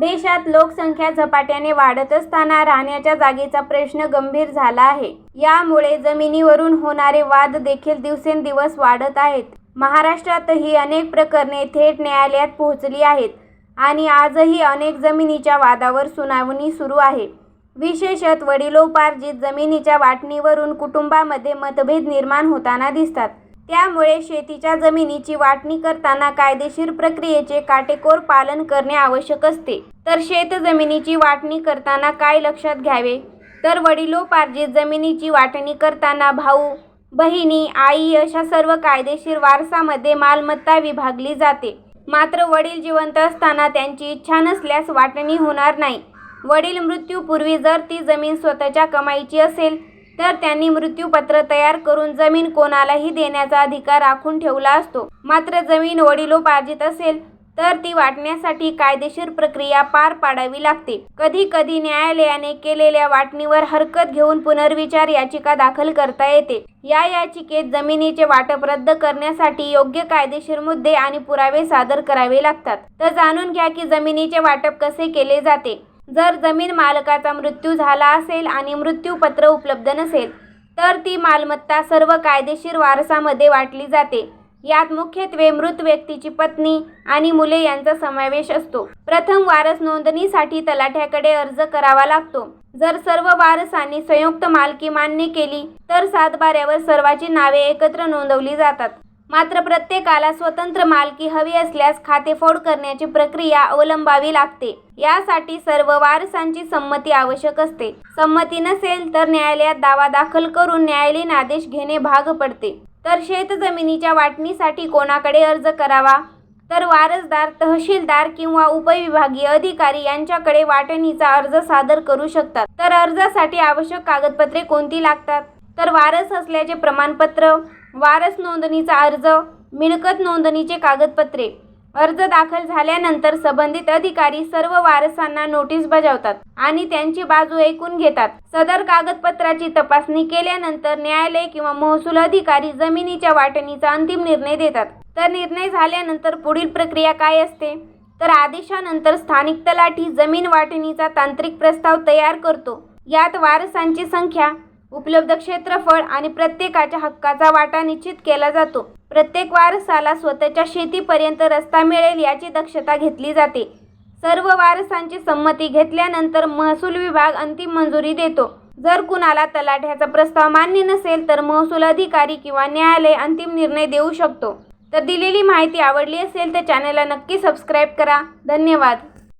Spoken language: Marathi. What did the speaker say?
देशात लोकसंख्या झपाट्याने वाढत असताना राहण्याच्या जागेचा प्रश्न गंभीर झाला आहे. यामुळे जमिनीवरून होणारे वाद देखील दिवसेंदिवस वाढत आहेत. महाराष्ट्रातही अनेक प्रकरणे थेट न्यायालयात पोहोचली आहेत आणि आजही अनेक जमिनीच्या वादावर सुनावणी सुरू आहे. विशेषत वडिलोपार्जित जमिनीच्या वाटणीवरून कुटुंबामध्ये मतभेद निर्माण होताना दिसतात. त्यामुळे शेतीच्या जमिनीची वाटणी करताना कायदेशीर प्रक्रियेचे काटेकोर पालन करणे आवश्यक असते. तर शेत जमिनीची वाटणी करताना काय लक्षात घ्यावे? तर वडिलोपार्जित जमिनीची वाटणी करताना भाऊ बहिणी आई अशा सर्व कायदेशीर वारसामध्ये मालमत्ता विभागली जाते. मात्र वडील जिवंत असताना त्यांची इच्छा नसल्यास वाटणी होणार नाही. वडील मृत्यूपूर्वी जर ती जमीन स्वतःच्या कमाईची असेल तर त्यांनी मृत्यूपत्र तयार करून जमीन कोणालाही देण्याचा अधिकार राखून ठेवला असतो. मात्र जमीन वडिलोपार्जित असेल तर ती वाटण्यासाठी कायदेशीर प्रक्रिया पार पाडावी लागते. कधी कधी न्यायालयाने केलेल्या वाटणीवर हरकत घेऊन पुनर्विचार याचिका दाखल करता येते. या याचिकेत जमिनीचे वाटप रद्द करण्यासाठी योग्य कायदेशीर मुद्दे आणि पुरावे सादर करावे लागतात. तर जाणून घ्या की जमिनीचे वाटप कसे केले जाते. जर जमीन मालकाचा मृत्यू झाला असेल आणि मृत्यूपत्र उपलब्ध नसेल तर ती मालमत्ता सर्व कायदेशीर वारसामध्ये वाटली जाते. यात मुख्यत्वे मृत व्यक्तीची पत्नी आणि मुले यांचा समावेश असतो. प्रथम वारस नोंदणीसाठी तलाठ्याकडे अर्ज करावा लागतो. जर सर्व वारसांनी संयुक्त मालकी मान्य केली तर सातबाऱ्यावर सर्वाची नावे एकत्र नोंदवली जातात. मात्र प्रत्येकाला स्वतंत्र मालकी हवी असल्यास खातेफोड करण्याची प्रक्रिया अवलंबावी लागते. यासाठी सर्व वारसांची संमती आवश्यक असते. संमती नसेल तर न्यायालयात दावा दाखल करून न्यायालयीन आदेश घेणे भाग पडते. तर शेतजमिनीच्या वाटणीसाठी कोणाकडे अर्ज करावा? तर वारसदार तहसीलदार किंवा उपविभागीय अधिकारी यांच्याकडे वाटणीचा अर्ज सादर करू शकतात. तर अर्जासाठी आवश्यक कागदपत्रे कोणती लागतात? तर वारस असल्याचे प्रमाणपत्र वारस नोंदणीचा अर्ज मिळकत नोंदणीचे कागदपत्रे. अर्ज दाखल झाल्यानंतर संबंधित अधिकारी सर्व वारसांना नोटीस बजावतात आणि त्यांची बाजू ऐकून घेतात. सदर कागदपत्राची तपासणी केल्यानंतर न्यायालय किंवा महसूल अधिकारी जमिनीच्या वाटणीचा अंतिम निर्णय देतात. तर निर्णय झाल्यानंतर पुढील प्रक्रिया काय असते? तर आदेशानंतर स्थानिक तलाठी जमीन वाटणीचा तांत्रिक प्रस्ताव तयार करतो. यात वारसांची संख्या उपलब्ध क्षेत्रफळ आणि प्रत्येकाच्या हक्काचा वाटा निश्चित केला जातो. प्रत्येक वारसाला स्वतःच्या शेतीपर्यंत रस्ता मिळेल याची दक्षता घेतली जाते. सर्व वारसांची संमती घेतल्यानंतर महसूल विभाग अंतिम मंजुरी देतो. जर कुणाला तलाठ्याचा प्रस्ताव मान्य नसेल तर महसूल अधिकारी किंवा न्यायालय अंतिम निर्णय देऊ शकतो. तर दिलेली माहिती आवडली असेल तर चॅनलला नक्की सबस्क्राईब करा. धन्यवाद.